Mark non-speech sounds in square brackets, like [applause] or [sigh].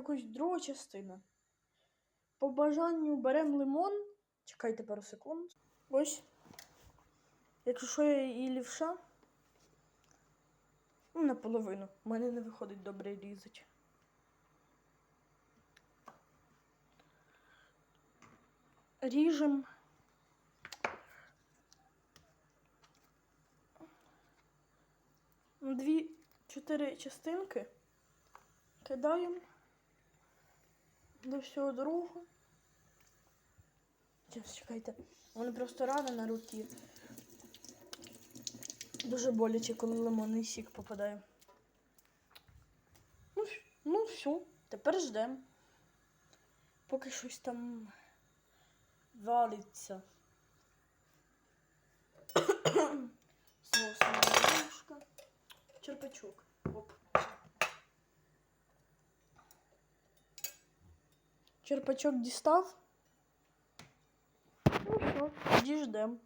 якось друга частина. По бажанню беремо лимон. Чекайте пару секунд. Ось. Якщо що я і лівша. Ну, наполовину. У мене не виходить добре різати. Ріжем. Дві чотири частинки. Кидаємо до всього другого. Зараз чекайте. Мене просто рана на руці. Дуже боляче, коли лимонний сік попадає. Ну, ну все, тепер ждемо. Поки щось там валиться. [coughs] Сама. Черпачок. Оп. Черпачок дістав. Ну що, тоді ждемо.